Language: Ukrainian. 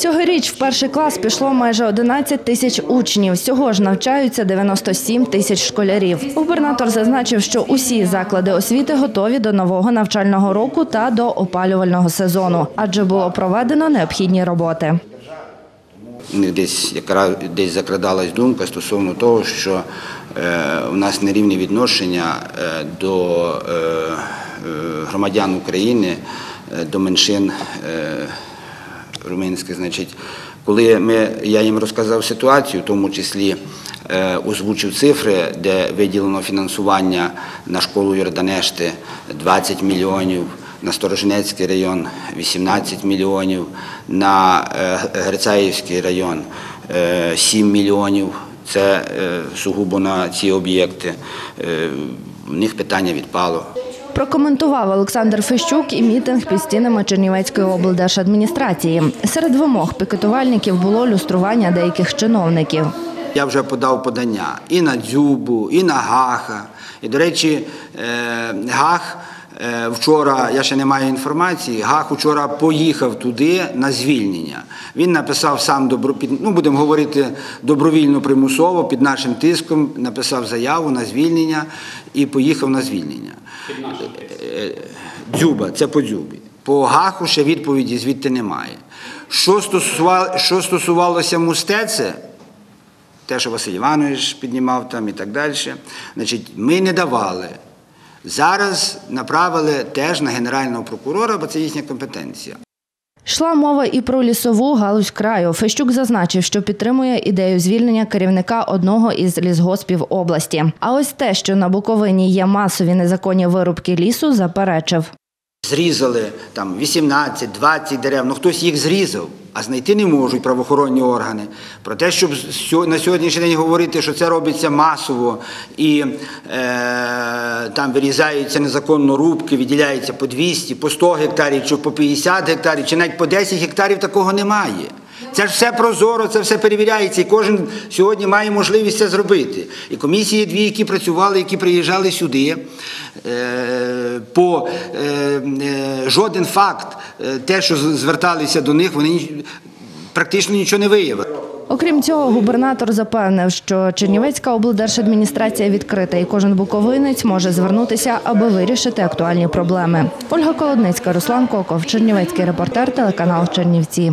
Цьогоріч в перший клас пішло майже 11 тисяч учнів. Всього ж навчаються 97 тисяч школярів. Губернатор зазначив, що усі заклади освіти готові до нового навчального року та до опалювального сезону, адже було проведено необхідні роботи. У них десь якраз десь закрадалась думка стосовно того, що е, у нас нерівне відношення е, до е, громадян України, до меншин румунських. Значить, коли ми, я їм розказав ситуацію, в тому числі е, озвучив цифри, де виділено фінансування на школу Йорданешти 20 мільйонів, на Сторожинецький район 18 мільйонів, на е, Грицаївський район е, 7 мільйонів. Це е, сугубо на ці об'єкти. Е, В них питання відпало. Прокоментував Олександр Фещук і мітинг під стінами Чернівецької облдержадміністрації. Серед вимог пікетувальників було люстрування деяких чиновників. Я вже подав подання і на Дзюбу, і на Гаха. І, до речі, е, Гах вчора, я ще не маю інформації, Гах вчора поїхав туди на звільнення. Він написав сам добро, ну, будемо говорити добровільно примусово під нашим тиском, написав заяву на звільнення і поїхав на звільнення. Е, Дзюба, це по дзюбі. По Гаху ще відповіді звідти немає. Що, стосува, що стосувалося мустеце, те, що Василь Іванович піднімав там і так далі. Значить, ми не давали. Зараз направили теж на генерального прокурора, бо це їхня компетенція. Шла мова і про лісову галузь краю. Фещук зазначив, що підтримує ідею звільнення керівника одного із лісгоспів області. А ось те, що на Буковині є масові незаконні вирубки лісу, заперечив. Зрізали там 18-20 дерев, ну хтось їх зрізав, а знайти не можуть правоохоронні органи. Про те, щоб на сьогоднішній день говорити, що це робиться масово і е, там вирізаються незаконно рубки, відділяються по 200, по 100 гектарів, чи по 50 гектарів, чи навіть по 10 гектарів такого немає. Це ж все прозоро, це все перевіряється, і кожен сьогодні має можливість це зробити. І комісії дві, які працювали, які приїжджали сюди, е, по е, е, жоден факт, те, що зверталися до них, вони практично нічого не виявили. Окрім цього, губернатор запевнив, що Чернівецька облдержадміністрація відкрита, і кожен буковинець може звернутися, аби вирішити актуальні проблеми. Ольга Колодницька, Руслан Коков, Чернівецький репортер, телеканал Чернівці.